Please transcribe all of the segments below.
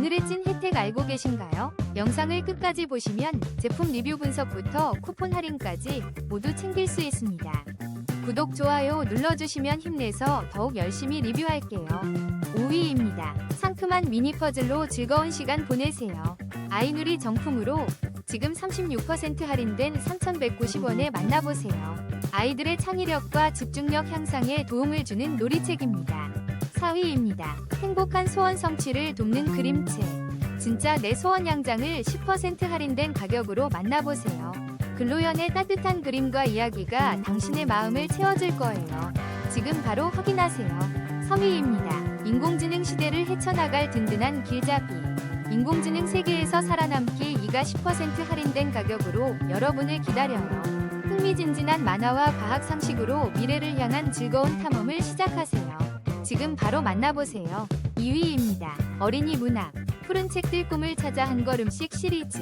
오늘의 찐 혜택 알고 계신가요? 영상을 끝까지 보시면 제품 리뷰 분석부터 쿠폰 할인까지 모두 챙길 수 있습니다. 구독, 좋아요 눌러주시면 힘내서 더욱 열심히 리뷰할게요. 5위입니다. 상큼한 미니 퍼즐로 즐거운 시간 보내세요. 아이누리 정품으로 지금 36% 할인된 3,190원에 만나보세요. 아이들의 창의력과 집중력 향상에 도움을 주는 놀이책입니다. 4위입니다. 행복한 소원 성취를 돕는 그림책. 진짜 내 소원 양장을 10% 할인된 가격으로 만나보세요. 글로연의 따뜻한 그림과 이야기가 당신의 마음을 채워줄 거예요. 지금 바로 확인하세요. 3위입니다. 인공지능 시대를 헤쳐나갈 든든한 길잡이. 인공지능 세계에서 살아남기 2가 10% 할인된 가격으로 여러분을 기다려요. 흥미진진한 만화와 과학 상식으로 미래를 향한 즐거운 탐험을 시작하세요. 지금 바로 만나보세요. 2위입니다. 어린이 문학. 푸른 책들 꿈을 찾아 한 걸음씩 시리즈.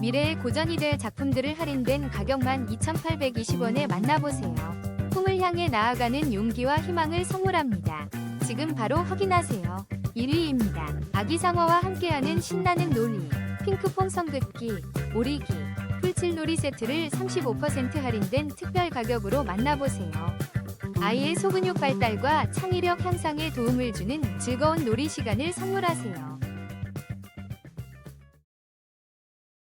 미래의 고전이 될 작품들을 할인된 가격만 2,820원에 만나보세요. 꿈을 향해 나아가는 용기와 희망을 선물합니다. 지금 바로 확인하세요. 1위입니다. 아기상어와 함께하는 신나는 놀이. 핑크퐁 성긋기, 오리기, 풀칠놀이 세트를 35% 할인된 특별 가격으로 만나보세요. 아이의 소근육 발달과 창의력 향상에 도움을 주는 즐거운 놀이 시간을 선물하세요.